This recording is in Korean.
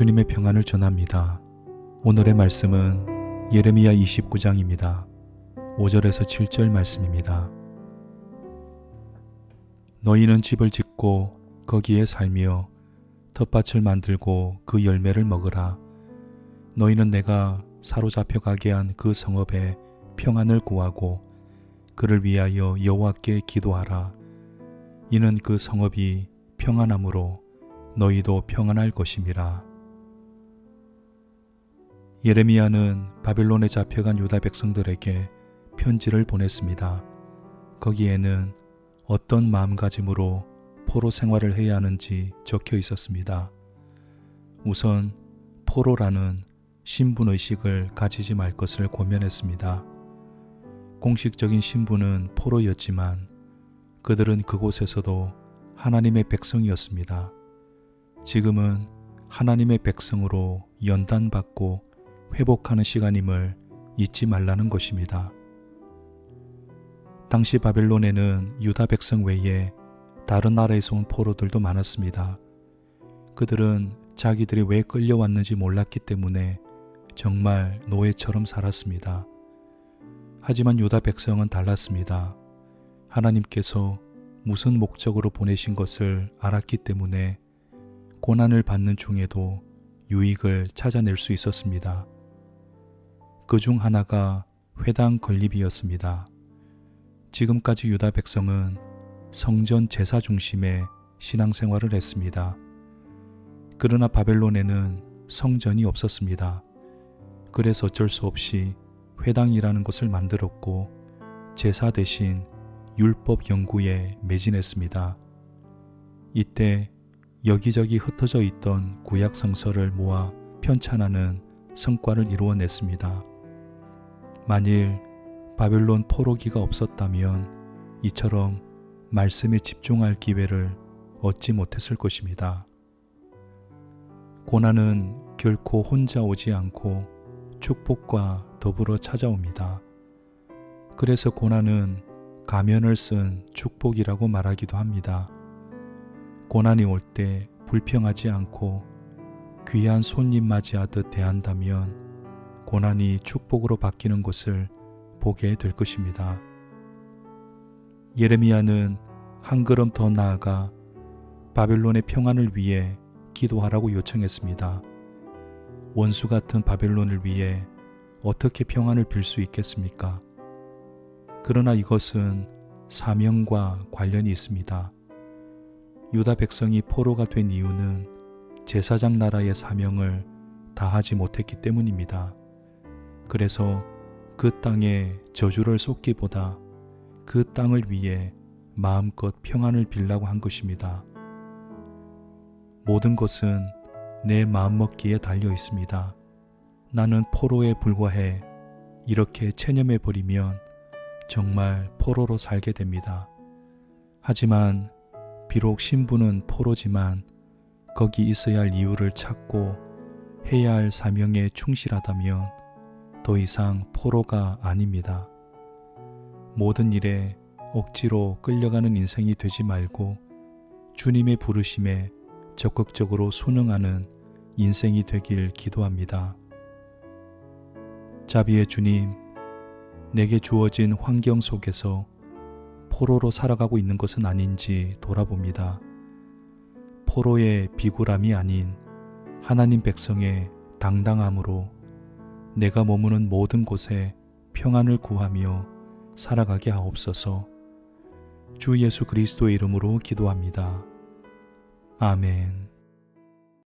주님의 평안을 전합니다. 오늘의 말씀은 예레미야 29장입니다. 5절에서 7절 말씀입니다. 너희는 집을 짓고 거기에 살며 텃밭을 만들고 그 열매를 먹으라. 너희는 내가 사로잡혀 가게 한 그 성읍에 평안을 구하고 그를 위하여 여호와께 기도하라. 이는 그 성읍이 평안함으로 너희도 평안할 것임이라. 예레미야는 바벨론에 잡혀간 유다 백성들에게 편지를 보냈습니다. 거기에는 어떤 마음가짐으로 포로 생활을 해야 하는지 적혀 있었습니다. 우선 포로라는 신분의식을 가지지 말 것을 권면했습니다. 공식적인 신분은 포로였지만 그들은 그곳에서도 하나님의 백성이었습니다. 지금은 하나님의 백성으로 연단받고 회복하는 시간임을 잊지 말라는 것입니다. 당시 바벨론에는 유다 백성 외에 다른 나라에서 온 포로들도 많았습니다. 그들은 자기들이 왜 끌려왔는지 몰랐기 때문에 정말 노예처럼 살았습니다. 하지만 유다 백성은 달랐습니다. 하나님께서 무슨 목적으로 보내신 것을 알았기 때문에 고난을 받는 중에도 유익을 찾아낼 수 있었습니다. 그 중 하나가 회당 건립이었습니다. 지금까지 유다 백성은 성전 제사 중심의 신앙생활을 했습니다. 그러나 바벨론에는 성전이 없었습니다. 그래서 어쩔 수 없이 회당이라는 것을 만들었고 제사 대신 율법 연구에 매진했습니다. 이때 여기저기 흩어져 있던 구약 성서를 모아 편찬하는 성과를 이루어냈습니다. 만일 바벨론 포로기가 없었다면 이처럼 말씀에 집중할 기회를 얻지 못했을 것입니다. 고난은 결코 혼자 오지 않고 축복과 더불어 찾아옵니다. 그래서 고난은 가면을 쓴 축복이라고 말하기도 합니다. 고난이 올 때 불평하지 않고 귀한 손님 맞이하듯 대한다면 고난이 축복으로 바뀌는 것을 보게 될 것입니다. 예레미야는 한 걸음 더 나아가 바벨론의 평안을 위해 기도하라고 요청했습니다. 원수 같은 바벨론을 위해 어떻게 평안을 빌 수 있겠습니까? 그러나 이것은 사명과 관련이 있습니다. 유다 백성이 포로가 된 이유는 제사장 나라의 사명을 다하지 못했기 때문입니다. 그래서 그 땅에 저주를 쏟기보다 그 땅을 위해 마음껏 평안을 빌라고 한 것입니다. 모든 것은 내 마음먹기에 달려 있습니다. 나는 포로에 불과해 이렇게 체념해 버리면 정말 포로로 살게 됩니다. 하지만 비록 신부는 포로지만 거기 있어야 할 이유를 찾고 해야 할 사명에 충실하다면 더 이상 포로가 아닙니다. 모든 일에 억지로 끌려가는 인생이 되지 말고 주님의 부르심에 적극적으로 순응하는 인생이 되길 기도합니다. 자비의 주님, 내게 주어진 환경 속에서 포로로 살아가고 있는 것은 아닌지 돌아봅니다. 포로의 비굴함이 아닌 하나님 백성의 당당함으로 내가 머무는 모든 곳에 평안을 구하며 살아가게 하옵소서 주 예수 그리스도의 이름으로 기도합니다. 아멘.